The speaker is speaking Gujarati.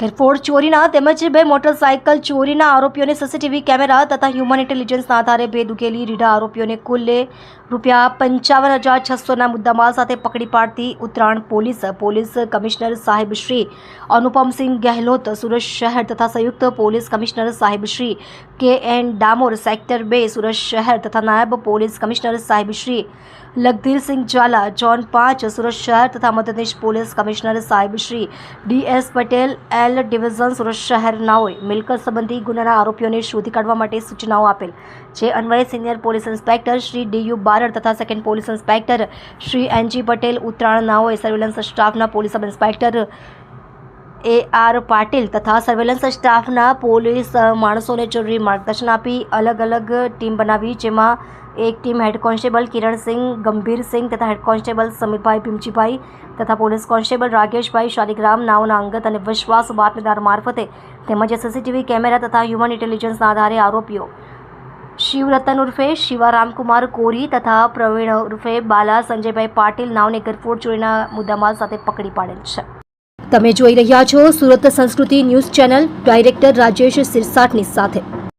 ઘરફોડ ચોરીના તેમજ બે મોટરસાયકલ ચોરીના આરોપીઓને સીસીટીવી કેમેરા તથા હ્યુમન ઇન્ટેલિજન્સના આધારે ભેદ ઉકેલી રીઢા આરોપીઓને કુલ્લે રૂપિયા પંચાવન હજાર છસોના મુદ્દામાલ સાથે પકડી પાડતી ઉત્તરાયણ પોલીસ પોલીસ કમિશનર સાહેબ શ્રી અનુપમસિંહ ગેહલોત, સુરત શહેર તથા સંયુક્ત પોલીસ કમિશનર સાહેબ શ્રી કે એન ડામોર, સેક્ટર બે સુરત શહેર તથા નાયબ પોલીસ કમિશનર સાહેબ શ્રી લગધીરસિંહ ઝાલા, ઝોન પાંચ સુરત શહેર તથા મધ્યપ્રદેશ પોલીસ કમિશનર સાહેબ Shri D S Patel L division Surat શહેરનાઓએ મિલકત સંબંધી ગુનાના આરોપીઓને શોધી કાઢવા માટે સૂચનાઓ આપેલ, જે અન્વયે senior police inspector Shri D U Barad તથા second police inspector Shri N G Patel Uttarayan નાઓએ સર્વેલન્સ સ્ટાફના police sub inspector A R Patil તથા સર્વેલન્સ સ્ટાફના પોલીસ માણસોને જરૂરી માર્ગદર્શન આપી અલગ અલગ ટીમ બનાવી, જેમાં એક team head constable Kiransinh Gambhirsinh તથા હેડ કોન્સ્ટેબલ સમીરભાઈ ભીમજીભાઈ તથા પોલીસ કોન્સ્ટેબલ રાકેશભાઈ શાલિગ્રામ, નાઓના અંગત અને વિશ્વાસ બાતમીદાર મારફતે તેમજ સીસીટીવી કેમેરા તથા હ્યુમન ઇન્ટેલિજન્સના આધારે આરોપીઓ. શિવરતન ઉર્ફે શિવા રામકુમાર કોરી તથા પ્રવીણ ઉર્ફે બાલા સંજયભાઈ પાટીલ નાવને ગરફોડ ચોરીના મુદ્દામાલ સાથે પકડી પાડેલ છે. તમે જોઈ રહ્યા છો સુરત સંસ્કૃતિ ન્યૂઝ ચેનલ ડાયરેક્ટર રાજેશ સિરસાટની સાથે.